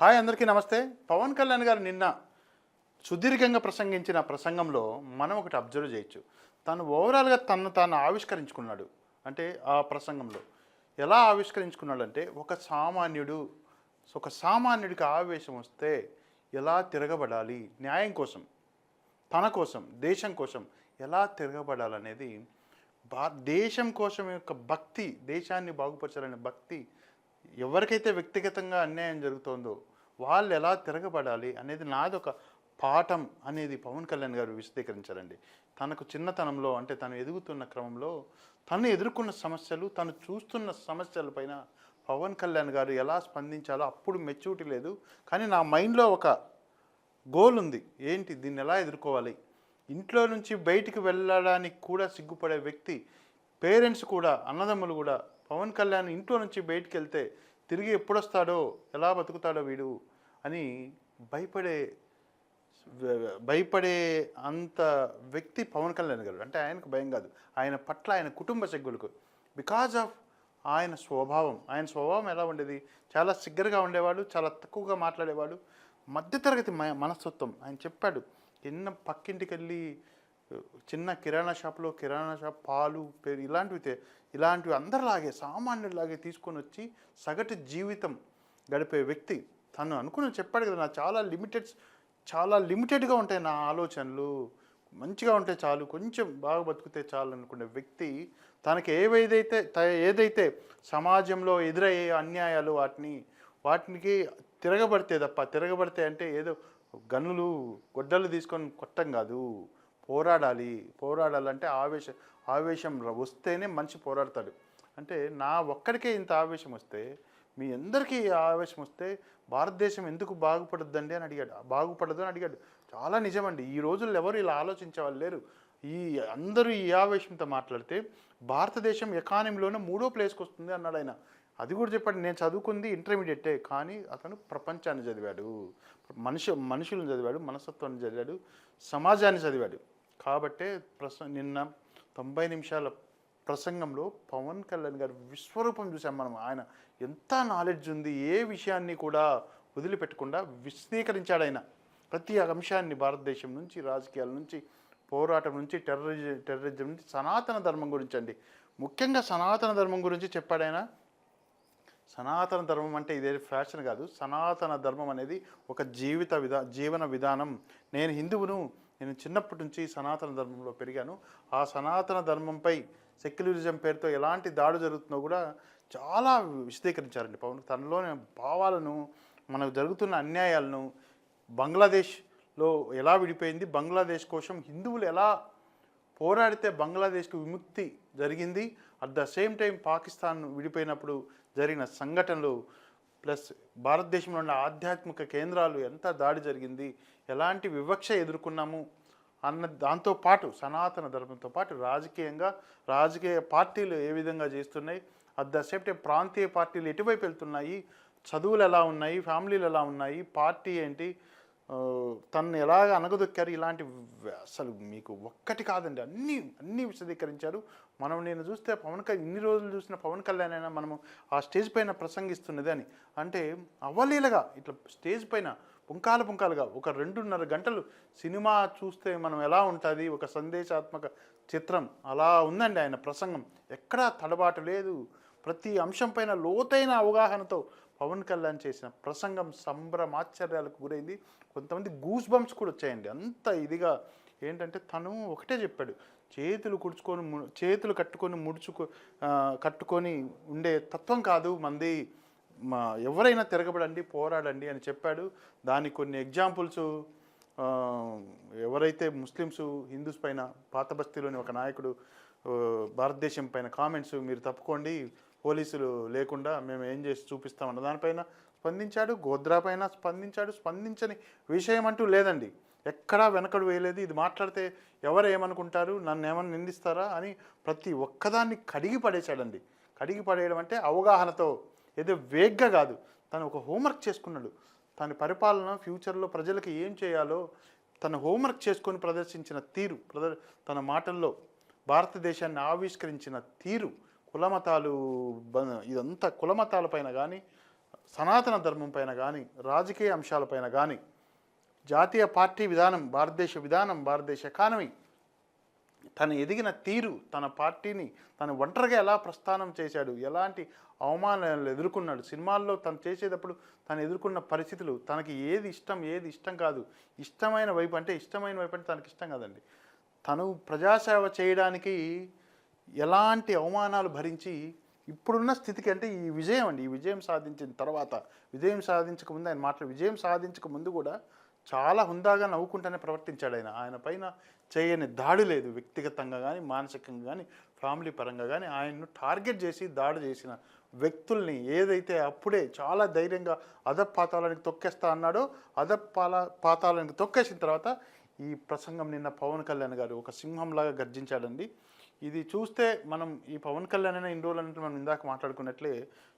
Hi అందరికీ నమస్తే. పవన్ కళ్యాణ్ గారు నిన్న సుదీర్ఘంగా ప్రసంగించిన ప్రసంగంలో మనం ఒకటి అబ్జర్వ్ చేయొచ్చు. తను ఓవరాల్గా తను తాను ఆవిష్కరించుకున్నాడు. అంటే ఆ ప్రసంగంలో ఎలా ఆవిష్కరించుకున్నాడు అంటే ఒక సామాన్యుడు ఒక సామాన్యుడికి ఆవేశం వస్తే ఎలా తిరగబడాలి న్యాయం కోసం తన కోసం దేశం కోసం ఎలా తిరగబడాలనేది భా దేశం కోసం యొక్క భక్తి దేశాన్ని బాగుపరచాలనే భక్తి ఎవరికైతే వ్యక్తిగతంగా అన్యాయం జరుగుతోందో వాళ్ళు ఎలా తిరగబడాలి అనేది నాది ఒక పాఠం అనేది పవన్ కళ్యాణ్ గారు విశదీకరించారండి. తనకు చిన్నతనంలో అంటే తను ఎదుగుతున్న క్రమంలో తను ఎదుర్కొన్న సమస్యలు తను చూస్తున్న సమస్యలపైన పవన్ కళ్యాణ్ గారు ఎలా స్పందించాలో అప్పుడు మెచ్యూరిటీ లేదు. కానీ నా మైండ్లో ఒక గోల్ ఉంది. ఏంటి? దీన్ని ఎలా ఎదుర్కోవాలి? ఇంట్లో నుంచి బయటికి వెళ్ళడానికి కూడా సిగ్గుపడే వ్యక్తి పేరెంట్స్ కూడా అన్నదమ్ములు కూడా పవన్ కళ్యాణ్ ఇంట్లో నుంచి బయటికి వెళ్తే తిరిగి ఎప్పుడొస్తాడో ఎలా బతుకుతాడో వీడు అని భయపడే భయపడే అంత వ్యక్తి పవన్ కళ్యాణ్ గారు. అంటే ఆయనకు భయం కాదు. ఆయన పట్ల ఆయన కుటుంబ సభ్యులకు బికాజ్ ఆఫ్ ఆయన స్వభావం. ఆయన స్వభావం ఎలా ఉండేది? చాలా సిగ్గరగా ఉండేవాడు చాలా తక్కువగా మాట్లాడేవాడు. మధ్యతరగతి మ- మనస్తత్వం. ఆయన చెప్పాడు ఎన్న పక్కింటికి వెళ్ళి చిన్న కిరాణా షాప్లో కిరాణా షాప్ పాలు పేరు ఇలాంటివి ఇలాంటివి అందరిలాగే సామాన్యులాగే తీసుకొని వచ్చి సగటు జీవితం గడిపే వ్యక్తి తను అనుకుని చెప్పాడు కదా నా చాలా లిమిటెడ్ చాలా లిమిటెడ్గా ఉంటాయి నా ఆలోచనలు. మంచిగా ఉంటే చాలు కొంచెం బాగా బతికితే చాలు అనుకునే వ్యక్తి తనకి ఏవైతే త- ఏదైతే సమాజంలో ఎదురయ్యే అన్యాయాలు వాటిని వాటికి తిరగబడితే తప్ప తిరగబడితే అంటే ఏదో గన్నులు గొడ్డలు తీసుకొని కొట్టం కాదు. పోరాడాలి. పోరాడాలంటే ఆవేశం ఆవేశం వస్తేనే మనిషి పోరాడతాడు. అంటే నా ఒక్కడికే ఇంత ఆవేశం వస్తే మీ అందరికీ ఆవేశం వస్తే భారతదేశం ఎందుకు బాగుపడద్దండి అని అడిగాడు. బాగుపడదు అని అడిగాడు. చాలా నిజమండి. ఈ రోజుల్లో ఎవరు ఇలా ఆలోచించే వాళ్ళు లేరు. ఈ అందరూ ఈ ఆవేశంతో మాట్లాడితే భారతదేశం ఎకానమీలోనే మూడో ప్లేస్కి వస్తుంది అన్నాడు ఆయన. అది కూడా చెప్పాడు. నేను చదువుకుంది ఇంటర్మీడియటే కానీ అతను ప్రపంచాన్ని చదివాడు. మనిషి మనుషులను చదివాడు మనస్తత్వాన్ని చదివాడు సమాజాన్ని చదివాడు. కాబట్టే ప్రస నిన్న తొంభై నిమిషాల ప్రసంగంలో పవన్ కళ్యాణ్ గారి విశ్వరూపం చూసాం మనం. ఆయన ఎంత నాలెడ్జ్ ఉంది ఏ విషయాన్ని కూడా వదిలిపెట్టకుండా విశదీకరించాడు ఆయన. ప్రతి అంశాన్ని భారతదేశం నుంచి రాజకీయాల నుంచి పోరాటం నుంచి టెర్రరిజం టెర్రరిజం నుంచి సనాతన ధర్మం గురించి అండి. ముఖ్యంగా సనాతన ధర్మం గురించి చెప్పాడు ఆయన. సనాతన ధర్మం అంటే ఇదే ఫ్యాషన్ కాదు. సనాతన ధర్మం అనేది ఒక జీవిత విధా జీవన విధానం. నేను హిందువును నేను చిన్నప్పటి నుంచి సనాతన ధర్మంలో పెరిగాను. ఆ సనాతన ధర్మంపై సెక్యులరిజం పేరుతో ఎలాంటి దాడు జరుగుతుందో కూడా చాలా విశదీకరించారండి పవన్. తనలోని భావాలను మనకు జరుగుతున్న అన్యాయాలను బంగ్లాదేశ్లో ఎలా విడిపోయింది బంగ్లాదేశ్ కోసం హిందువులు ఎలా పోరాడితే బంగ్లాదేశ్కు విముక్తి జరిగింది at the same time Pakistan విడిపోయినప్పుడు జరిగిన సంఘటనలు ప్లస్ భారతదేశంలో ఉన్న ఆధ్యాత్మిక కేంద్రాలు ఎంత దాడి జరిగింది ఎలాంటి వివక్ష ఎదుర్కొన్నాము అన్న దాంతో పాటు సనాతన ధర్మంతో పాటు రాజకీయంగా రాజకీయ పార్టీలు ఏ విధంగా చేస్తున్నాయి అట్ ద సేమ్ టైం ప్రాంతీయ పార్టీలు ఎటువైపు వెళ్తున్నాయి చదువులు ఎలా ఉన్నాయి ఫ్యామిలీలు ఎలా ఉన్నాయి పార్టీ ఏంటి తనను ఎలాగ అనగదొక్కారు ఇలాంటి అసలు మీకు ఒక్కటి కాదండి. అన్నీ అన్నీ విశదీకరించారు. మనం నేను చూస్తే పవన్ కళ్యాణ్ ఇన్ని రోజులు చూసిన పవన్ కళ్యాణ్ అయినా మనము ఆ స్టేజ్ పైన ప్రసంగిస్తున్నది అని. అంటే అవలీలగా ఇట్లా స్టేజ్ పైన పుంకాలు పుంకాలుగా ఒక రెండున్నర గంటలు సినిమా చూస్తే మనం ఎలా ఉంటుంది? ఒక సందేశాత్మక చిత్రం అలా ఉందండి ఆయన ప్రసంగం. ఎక్కడా తడబాటు లేదు. ప్రతి అంశం పైన లోతైన అవగాహనతో పవన్ కళ్యాణ్ చేసిన ప్రసంగం సంభ్రమాశ్చర్యాలకు గురైంది. కొంతమంది గూస్ బంప్స్ కూడా వచ్చాయండి. అంత ఇదిగా ఏంటంటే తను ఒకటే చెప్పాడు. చేతులు కుడుచుకొని ము- చేతులు కట్టుకొని ముడుచుకో కట్టుకొని ఉండే తత్వం కాదు. మంది మా ఎవరైనా తిరగబడండి పోరాడండి అని చెప్పాడు. దానికి కొన్ని ఎగ్జాంపుల్స్ ఎవరైతే ముస్లిమ్స్ హిందూస్ పైన పాత బస్తీలోని ఒక నాయకుడు భారతదేశం పైన కామెంట్స్ మీరు తప్పుకోండి. పోలీసులు లేకుండా మేము ఏం చేసి చూపిస్తామన్న దానిపైన స్పందించాడు గోద్రా పైన స్పందించాడు స్పందించని విషయం అంటూ లేదండి. ఎక్కడా వెనకడు వేయలేదు. ఇది మాట్లాడితే ఎవరు ఏమనుకుంటారు నన్ను ఏమని నిందిస్తారా? అని ప్రతి ఒక్కదాన్ని కడిగి పడేశాడండి. కడిగి పడేయడం అంటే అవగాహనతో ఏదో వేగ్గా కాదు. తను ఒక హోంవర్క్ చేసుకున్నాడు. తన పరిపాలన ఫ్యూచర్లో ప్రజలకు ఏం చేయాలో తన హోంవర్క్ చేసుకొని ప్రదర్శించిన తీరు ప్రద తన మాటల్లో భారతదేశాన్ని ఆవిష్కరించిన తీరు కులమతాలు ఇదంతా కులమతాల పైన కానీ సనాతన ధర్మం పైన కానీ రాజకీయ అంశాలపైన కానీ జాతీయ పార్టీ విధానం భారతదేశ విధానం భారతదేశ ఎకానమీ తను ఎదిగిన తీరు తన పార్టీని తను ఒంటరిగా ఎలా ప్రస్థానం చేశాడు ఎలాంటి అవమానాలు ఎదుర్కొన్నాడు సినిమాల్లో తను చేసేటప్పుడు తను ఎదుర్కొన్న పరిస్థితులు తనకి ఏది ఇష్టం ఏది ఇష్టం కాదు. ఇష్టమైన వైపు అంటే ఇష్టమైన వైపు అంటే తనకి ఇష్టం కాదండి. తను ప్రజాసేవ చేయడానికి ఎలాంటి అవమానాలు భరించి ఇప్పుడున్న స్థితికి అంటే ఈ విజయం అండి. ఈ విజయం సాధించిన తర్వాత విజయం సాధించక ముందు ఆయన మాట్లాడు విజయం సాధించక ముందు కూడా చాలా హుందాగా నవ్వుకుంటూనే ప్రవర్తించాడు ఆయన. ఆయన పైన చేయని దాడి లేదు. వ్యక్తిగతంగా కానీ మానసికంగా కానీ ఫ్యామిలీ పరంగా కానీ ఆయన్ను టార్గెట్ చేసి దాడి చేసిన వ్యక్తుల్ని ఏదైతే అప్పుడే చాలా ధైర్యంగా అదప్ తొక్కేస్తా అన్నాడో అదప్ పాల తొక్కేసిన తర్వాత ఈ ప్రసంగం నిన్న పవన్ కళ్యాణ్ గారు ఒక సింహంలాగా గర్జించాడండి. ఇది చూస్తే మనం ఈ పవన్ కళ్యాణ్ అనే ఇన్ని రోజులు అంటే మనం ఇందాక మాట్లాడుకున్నట్లే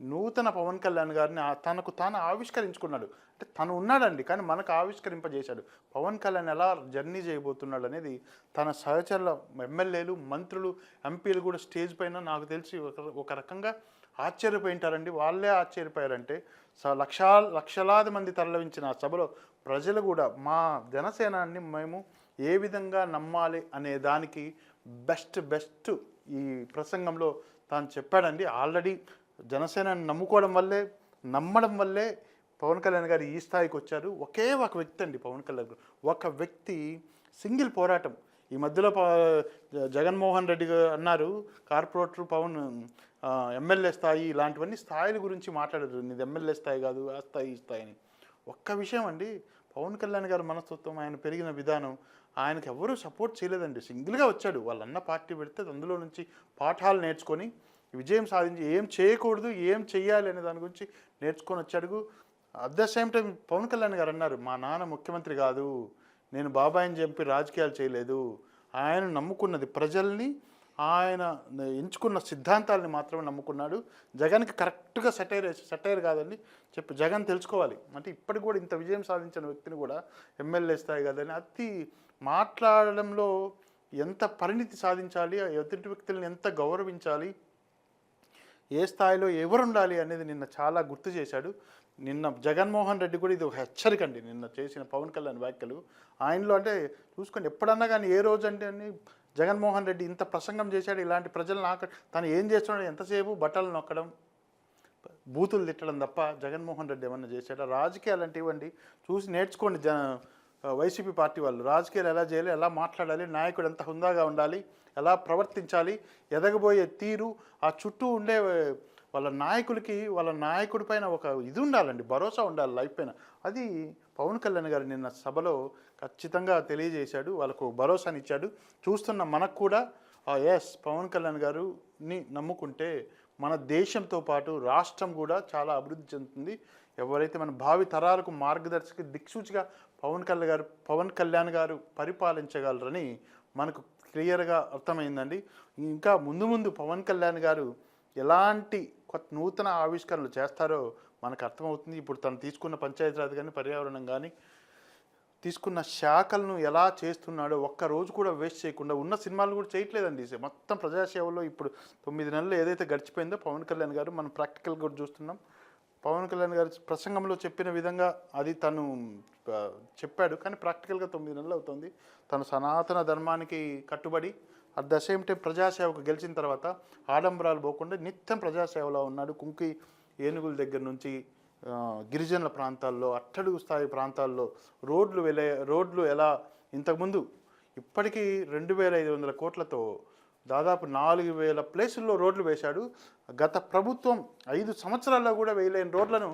నూతన పవన్ కళ్యాణ్ గారిని తనకు తాను ఆవిష్కరించుకున్నాడు. అంటే తను ఉన్నాడండి కానీ మనకు ఆవిష్కరింపజేశాడు. పవన్ కళ్యాణ్ ఎలా జర్నీ చేయబోతున్నాడు అనేది తన సహచరుల ఎమ్మెల్యేలు మంత్రులు ఎంపీలు కూడా స్టేజ్ పైన నాకు తెలిసి ఒక ఒక రకంగా ఆశ్చర్యపోయింటారండి. వాళ్ళే ఆశ్చర్యపోయారంటే స లక్షా లక్షలాది మంది తరలించిన సభలో ప్రజలు కూడా మా జనసేనాన్ని మేము ఏ విధంగా నమ్మాలి అనే దానికి బెస్ట్ బెస్ట్ ఈ ప్రసంగంలో తాను చెప్పాడండి. ఆల్రెడీ జనసేనని నమ్ముకోవడం వల్లే నమ్మడం వల్లే పవన్ కళ్యాణ్ గారు ఈ స్థాయికి వచ్చారు. ఒకే ఒక వ్యక్తి అండి పవన్ కళ్యాణ్ గారు. ఒక వ్యక్తి సింగిల్ పోరాటం. ఈ మధ్యలో జగన్మోహన్ రెడ్డి గారు అన్నారు కార్పొరేటర్ పవన్ ఎమ్మెల్యే స్థాయి ఇలాంటివన్నీ స్థాయిల గురించి మాట్లాడారు. నీది ఎమ్మెల్యే స్థాయి కాదు ఆ స్థాయి ఈ స్థాయి అని. ఒక్క విషయం అండి పవన్ కళ్యాణ్ గారి మనస్తత్వం ఆయన పెరిగిన విధానం ఆయనకు ఎవరూ సపోర్ట్ చేయలేదండి. సింగిల్గా వచ్చాడు. వాళ్ళన్న పార్టీ పెడితే అందులో నుంచి పాఠాలు నేర్చుకొని విజయం సాధించి ఏం చేయకూడదు ఏం చెయ్యాలి అనే దాని గురించి నేర్చుకొని వచ్చాడు at the same time Pawan Kalyan garu అన్నారు మా నాన్న ముఖ్యమంత్రి కాదు. నేను బాబాయిని చెప్పి రాజకీయాలు చేయలేదు. ఆయన నమ్ముకున్నది ప్రజల్ని ఆయన ఎంచుకున్న సిద్ధాంతాలని మాత్రమే నమ్ముకున్నాడు. జగన్కి కరెక్ట్గా సెటైర్ సెటైర్ కాదండి. చెప్పి జగన్ తెలుసుకోవాలి. అంటే ఇప్పటికి కూడా ఇంత విజయం సాధించిన వ్యక్తిని కూడా ఎమ్మెల్యే స్థాయి కాదని అతి మాట్లాడడంలో ఎంత పరిణితి సాధించాలి ఆ ఎదుటి వ్యక్తులను ఎంత గౌరవించాలి ఏ స్థాయిలో ఎవరు ఉండాలి అనేది నిన్న చాలా గుర్తు చేశాడు. నిన్న జగన్మోహన్ రెడ్డి కూడా ఇది ఒక హెచ్చరిక అండి. నిన్న చేసిన పవన్ కళ్యాణ్ వ్యాఖ్యలు. ఆయనలో అంటే చూసుకోండి ఎప్పుడన్నా కానీ ఏ రోజు అంటే అని జగన్మోహన్ రెడ్డి ఇంత ప్రసంగం చేశాడు ఇలాంటి ప్రజలను ఆక తను ఏం చేస్తున్నాడు ఎంతసేపు బట్టలు నొక్కడం బూతులు తిట్టడం తప్ప జగన్మోహన్ రెడ్డి ఏమన్నా చేశాడా? రాజకీయాలు అంటే ఇవ్వండి చూసి నేర్చుకోండి జ వైసీపీ పార్టీ వాళ్ళు. రాజకీయాలు ఎలా చేయాలి ఎలా మాట్లాడాలి నాయకుడు ఎంత హుందాగా ఉండాలి ఎలా ప్రవర్తించాలి ఎదగబోయే తీరు ఆ చుట్టూ ఉండే వాళ్ళ నాయకులకి వాళ్ళ నాయకుడి పైన ఒక ఇది ఉండాలండి భరోసా ఉండాలి లైఫ్ పైన. అది పవన్ కళ్యాణ్ గారు నిన్న సభలో ఖచ్చితంగా తెలియజేశాడు వాళ్ళకు భరోసానిచ్చాడు. చూస్తున్న మనకు కూడా ఎస్ పవన్ కళ్యాణ్ గారుని నమ్ముకుంటే మన దేశంతో పాటు రాష్ట్రం కూడా చాలా అభివృద్ధి చెందుతుంది. ఎవరైతే మన భావి తరాలకు మార్గదర్శక దిక్సూచిగా పవన్ కళ్యాణ్ గారు పవన్ కళ్యాణ్ గారు పరిపాలించగలరని మనకు క్లియర్గా అర్థమైందండి. ఇంకా ముందు ముందు పవన్ కళ్యాణ్ గారు ఎలాంటి కొత్త నూతన ఆవిష్కరణలు చేస్తారో మనకు అర్థమవుతుంది. ఇప్పుడు తను తీసుకున్న పంచాయతీరాజ్ కానీ పర్యావరణం కానీ తీసుకున్న శాఖలను ఎలా చేస్తున్నాడో ఒక్క రోజు కూడా వేస్ట్ చేయకుండా ఉన్న సినిమాలు కూడా చేయట్లేదండి. మొత్తం ప్రజాసేవలో ఇప్పుడు తొమ్మిది నెలలు ఏదైతే గడిచిపోయిందో పవన్ కళ్యాణ్ గారు మనం ప్రాక్టికల్ కూడా చూస్తున్నాం. పవన్ కళ్యాణ్ గారు ప్రసంగంలో చెప్పిన విధంగా అది తను చెప్పాడు. కానీ ప్రాక్టికల్గా తొమ్మిది నెలలు అవుతుంది. తను సనాతన ధర్మానికి కట్టుబడి అట్ ద సేమ్ టైం ప్రజాసేవకు గెలిచిన తర్వాత ఆడంబరాలు పోకుండా నిత్యం ప్రజాసేవలో ఉన్నాడు. కుంకి ఏనుగుల దగ్గర నుంచి గిరిజనుల ప్రాంతాల్లో అట్టడుగు స్థాయి ప్రాంతాల్లో రోడ్లు వెళ్ళే రోడ్లు ఎలా ఇంతకుముందు ఇప్పటికీ రెండు వేల ఐదు వందల కోట్లతో దాదాపు నాలుగు వేల ప్లేసుల్లో రోడ్లు వేశాడు. గత ప్రభుత్వం ఐదు సంవత్సరాల్లో కూడా వేయలేని రోడ్లను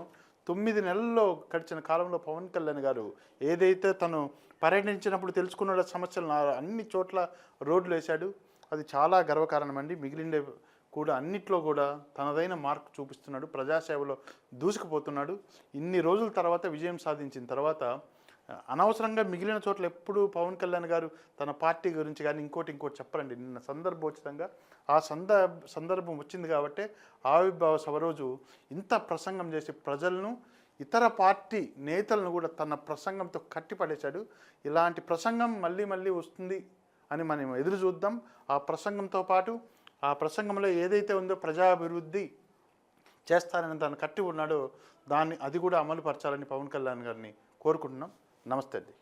తొమ్మిది నెలల్లో గడిచిన కాలంలో పవన్ కళ్యాణ్ గారు ఏదైతే తను పర్యటించినప్పుడు తెలుసుకున్న సమస్యలు అన్ని చోట్ల రోడ్లు వేశాడు. అది చాలా గర్వకారణం అండి. మిగిలిండే కూడా అన్నిట్లో కూడా తనదైన మార్క్ చూపిస్తున్నాడు. ప్రజాసేవలో దూసుకుపోతున్నాడు. ఇన్ని రోజుల తర్వాత విజయం సాధించిన తర్వాత అనవసరంగా మిగిలిన చోట్ల ఎప్పుడు పవన్ కళ్యాణ్ గారు తన పార్టీ గురించి కానీ ఇంకోటి ఇంకోటి చెప్పరండి. నిన్న సందర్భోచితంగా ఆ సందర్భ సందర్భం వచ్చింది కాబట్టి ఆవిర్భావ సభ రోజు ఇంత ప్రసంగం చేసి ప్రజలను ఇతర పార్టీ నేతలను కూడా తన ప్రసంగంతో కట్టిపడేశాడు. ఇలాంటి ప్రసంగం మళ్ళీ మళ్ళీ వస్తుంది అని మనం ఎదురు చూద్దాం. ఆ ప్రసంగంతో పాటు ఆ ప్రసంగంలో ఏదైతే ఉందో ప్రజాభివృద్ధి చేస్తానని తను కట్టి ఉన్నాడో దాన్ని అది కూడా అమలు పరచాలని పవన్ కళ్యాణ్ గారిని కోరుకుంటున్నాం. నమస్తే అండి.